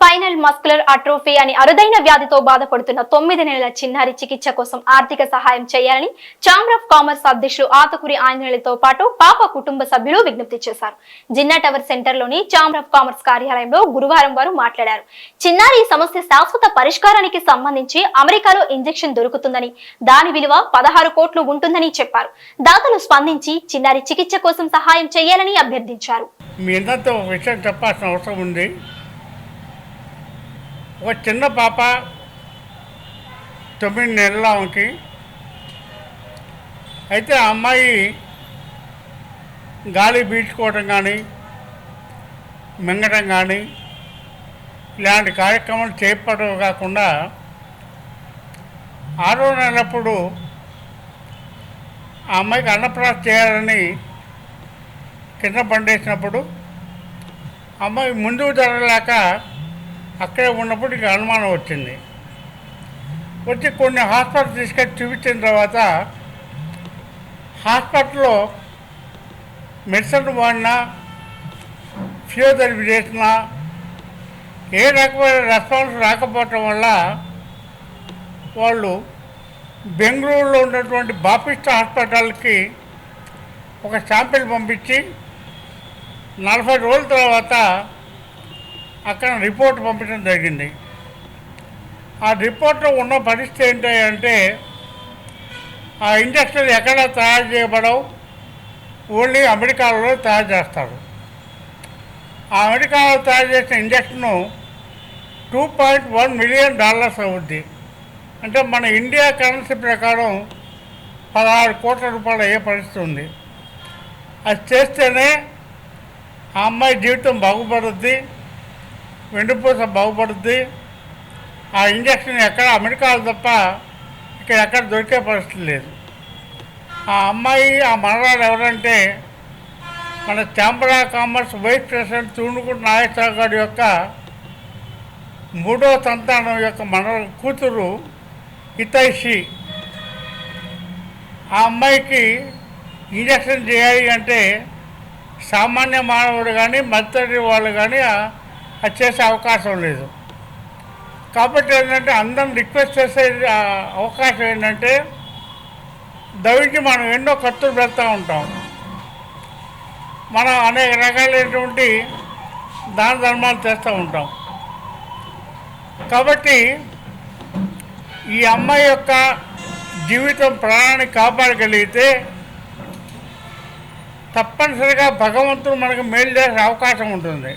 Spinal muscular atrophy అని అరుదైన వ్యాధితో బాధపడుతున్న తొమ్మిది నెలల చిన్నారి చికిత్స కోసం ఆర్థిక సహాయం చేయాలని ఛాంబర్ ఆఫ్ కామర్స్ అధ్యక్షుడు ఆతకురి ఆంజనేయులతో పాటు పాప కుటుంబ సభ్యులు విజ్ఞప్తి చేశారు. జిన్నా టవర్ సెంటర్లోని ఛాంబర్ ఆఫ్ కామర్స్ కార్యాలయంలో గురువారం వారు మాట్లాడారు. చిన్నారి సమస్య శాశ్వత పరిష్కారానికి సంబంధించి అమెరికాలో ఇంజెక్షన్ దొరుకుతుందని దాని విలువ పదహారు కోట్లు ఉంటుందని చెప్పారు. దాతలు స్పందించి చిన్నారి చికిత్స కోసం సహాయం చేయాలని అభ్యర్థించారు. మీ అందరితో విషయం చెప్పాల్సిన అవసరం ఉంది. ఒక చిన్న పాప తొమ్మిది నెలల ఆమెకి. అయితే ఆ అమ్మాయి గాలి పీల్చుకోవటం కానీ మింగటం కానీ ఇలాంటి కార్యక్రమాలు చేపట్టడం కాకుండా ఆరో నెలప్పుడు ఆ అమ్మాయికి అన్నప్రాస చేయాలని కింద పండేసినప్పుడు అమ్మాయి ముందుకు జరగలేక అక్కడే ఉన్నప్పుడు ఇక అనుమానం వచ్చింది. వచ్చి కొన్ని హాస్పిటల్ తీసుకెళ్ళి చూపించిన తర్వాత హాస్పిటల్లో మెడిసిన్ వాడినా ఫిజియోథెరపీ చేసినా ఏ రకమైన రెస్పాన్స్ రాకపోవటం వల్ల వాళ్ళు బెంగళూరులో ఉన్నటువంటి బాపిస్ట్ హాస్పిటల్కి ఒక శాంపిల్ పంపించి నలభై రోజుల తర్వాత అక్కడ రిపోర్ట్ పంపించడం జరిగింది. ఆ రిపోర్ట్లో ఉన్న పరిస్థితి ఏంటి అంటే ఆ ఇండస్ట్రీలు ఎక్కడ తయారు చేయబడవు ఓన్లీ అమెరికాలో తయారు చేస్తారు. ఆ అమెరికాలో తయారు చేసిన ఇండస్ట్రీను two point one million dollars అవుద్ది. అంటే మన ఇండియా కరెన్సీ ప్రకారం పదహారు కోట్ల రూపాయలు అయ్యే పరిస్థితి ఉంది. అది చేస్తేనే ఆ అమ్మాయి జీవితం బాగుపడుద్ది. వెండిపూస బాగుపడుద్ది. ఆ ఇంజక్షన్ ఎక్కడ? అమెరికాలో తప్ప ఇక్కడ ఎక్కడ దొరికే పరిస్థితి లేదు. ఆ అమ్మాయి ఆ మనరాలు ఎవరంటే మన chamber of commerce vice president Thunukunta Nageswara గారి యొక్క మూడో సంతానం యొక్క మన కూతురు హితైషి. ఆ అమ్మాయికి ఇంజక్షన్ చేయాలి అంటే సామాన్య మానవుడు కానీ మద్దతు వాళ్ళు కానీ అది చేసే అవకాశం లేదు. కాబట్టి ఏంటంటే అందరం రిక్వెస్ట్ చేసే అవకాశం ఏంటంటే దవికి మనం ఎన్నో ఖర్చులు పెడతా ఉంటాం. మనం అనేక రకాలైనటువంటి దాన ధర్మాలు చేస్తూ ఉంటాం. కాబట్టి ఈ అమ్మాయి యొక్క జీవితం ప్రాణాన్ని కాపాడగలిగితే తప్పనిసరిగా భగవంతుడు మనకు మేలు చేసే అవకాశం ఉంటుంది.